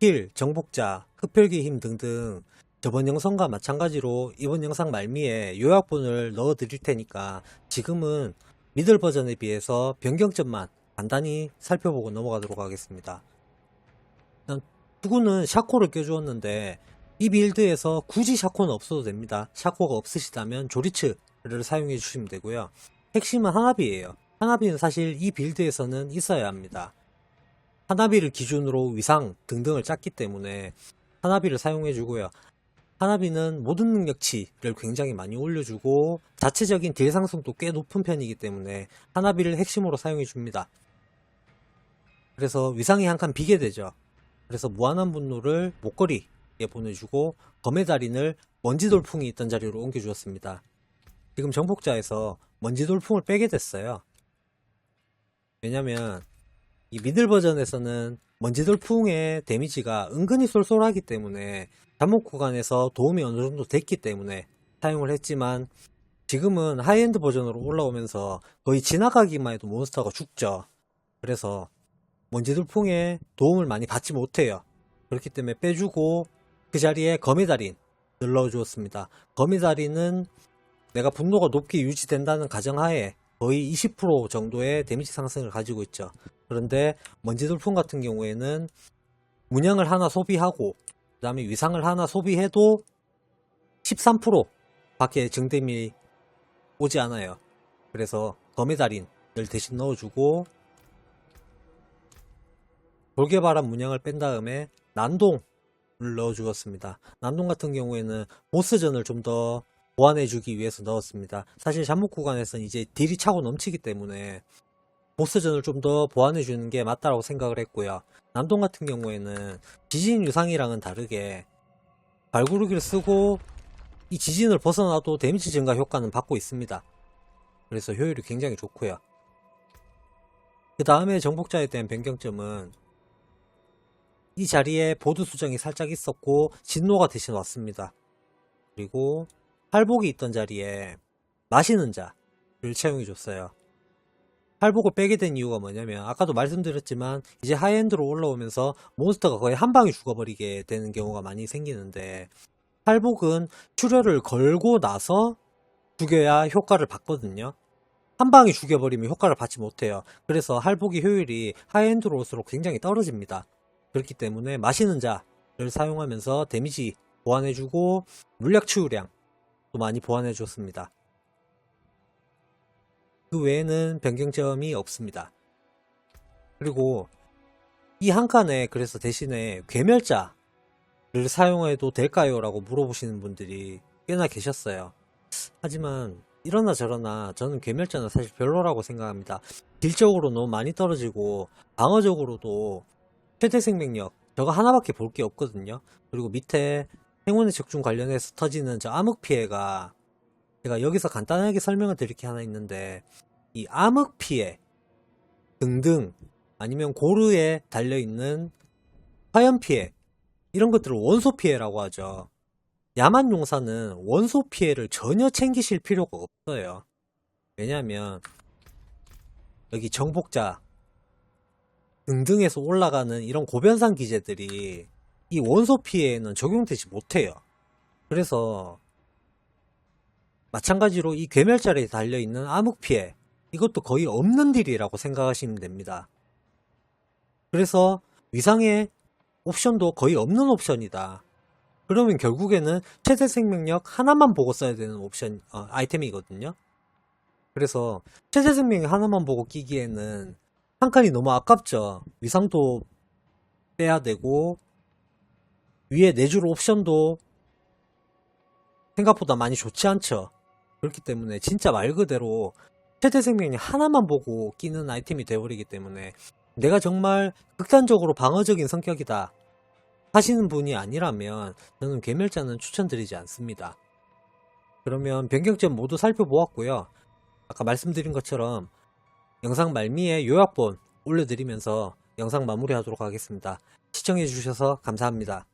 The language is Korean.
힐, 정복자, 흡혈귀 힘 등등 저번 영상과 마찬가지로 이번 영상 말미에 요약본을 넣어 드릴 테니까 지금은 미들 버전에 비해서 변경점만 간단히 살펴보고 넘어가도록 하겠습니다. 투구는 샤코를 껴주었는데 이 빌드에서 굳이 샤코는 없어도 됩니다. 샤코가 없으시다면 조리츠를 사용해 주시면 되고요. 핵심은 하나비예요. 하나비는 사실 이 빌드에서는 있어야 합니다. 하나비를 기준으로 위상 등등을 짰기 때문에 하나비를 사용해 주고요. 하나비는 모든 능력치를 굉장히 많이 올려주고 자체적인 딜 상승도 꽤 높은 편이기 때문에 하나비를 핵심으로 사용해 줍니다. 그래서 위상이 한 칸 비게 되죠. 그래서 무한한 분노를 목걸이에 보내주고 검의 달인을 먼지 돌풍이 있던 자리로 옮겨주었습니다. 지금 정복자에서 먼지 돌풍을 빼게 됐어요. 왜냐면 이 미들 버전에서는 먼지 돌풍의 데미지가 은근히 쏠쏠하기 때문에 잠복 구간에서 도움이 어느 정도 됐기 때문에 사용을 했지만 지금은 하이엔드 버전으로 올라오면서 거의 지나가기만 해도 몬스터가 죽죠. 그래서 먼지 돌풍에 도움을 많이 받지 못해요. 그렇기 때문에 빼주고 그 자리에 거미 달인 넣어 주었습니다. 거미 달인은 내가 분노가 높게 유지된다는 가정하에 거의 20% 정도의 데미지 상승을 가지고 있죠. 그런데 먼지 돌풍 같은 경우에는 문양을 하나 소비하고 그 다음에 위상을 하나 소비해도 13% 밖에 증dem이 오지 않아요. 그래서 검의 달인을 대신 넣어주고 돌개바람 문양을 뺀 다음에 난동을 넣어 주었습니다. 난동 같은 경우에는 보스전을 좀 더 보완해 주기 위해서 넣었습니다. 사실 잠복 구간에서는 이제 딜이 차고 넘치기 때문에 보스전을 좀 더 보완해 주는 게 맞다라고 생각을 했고요. 난동 같은 경우에는 지진 유상이랑은 다르게 발구르기를 쓰고 이 지진을 벗어나도 데미지 증가 효과는 받고 있습니다. 그래서 효율이 굉장히 좋고요. 그 다음에 정복자에 대한 변경점은 이 자리에 보드 수정이 살짝 있었고 진노가 대신 왔습니다. 그리고 팔복이 있던 자리에 마시는 자를 채용해 줬어요. 팔복을 빼게 된 이유가 뭐냐면 아까도 말씀드렸지만 이제 하이엔드로 올라오면서 몬스터가 거의 한 방에 죽어버리게 되는 경우가 많이 생기는데 팔복은 출혈을 걸고 나서 죽여야 효과를 받거든요. 한 방에 죽여버리면 효과를 받지 못해요. 그래서 할복의 효율이 하이엔드로 올수록 굉장히 떨어집니다. 그렇기 때문에 마시는 자를 사용하면서 데미지 보완해주고 물약 치유량 도 많이 보완해줬습니다. 그 외에는 변경점이 없습니다. 그리고 이 한 칸에 그래서 대신에 괴멸자를 사용해도 될까요? 라고 물어보시는 분들이 꽤나 계셨어요. 하지만 이러나 저러나 저는 괴멸자는 사실 별로라고 생각합니다. 딜적으로 너무 많이 떨어지고 방어적으로도 최대 생명력 저거 하나밖에 볼 게 없거든요. 그리고 밑에 행운의 적중 관련해서 터지는 저 암흑 피해가 제가 여기서 간단하게 설명을 드릴 게 하나 있는데 이 암흑 피해 등등 아니면 고르에 달려있는 화염 피해 이런 것들을 원소 피해라고 하죠. 야만 용사는 원소 피해를 전혀 챙기실 필요가 없어요. 왜냐하면 여기 정복자 등등에서 올라가는 이런 고변상 기제들이 이 원소 피해에는 적용되지 못해요. 그래서 마찬가지로 이 괴멸자리에 달려있는 암흑 피해 이것도 거의 없는 딜이라고 생각하시면 됩니다. 그래서 위상의 옵션도 거의 없는 옵션이다. 그러면 결국에는 최대 생명력 하나만 보고 써야 되는 옵션 어, 아이템이거든요. 그래서 최대 생명력 하나만 보고 끼기에는 한 칸이 너무 아깝죠. 위상도 빼야 되고 위에 내줄 옵션도 생각보다 많이 좋지 않죠. 그렇기 때문에 진짜 말 그대로 최대 생명력 하나만 보고 끼는 아이템이 되어버리기 때문에 내가 정말 극단적으로 방어적인 성격이다 하시는 분이 아니라면 저는 괴멸자는 추천드리지 않습니다. 그러면 변경점 모두 살펴보았고요. 아까 말씀드린 것처럼 영상 말미에 요약본 올려드리면서 영상 마무리하도록 하겠습니다. 시청해주셔서 감사합니다.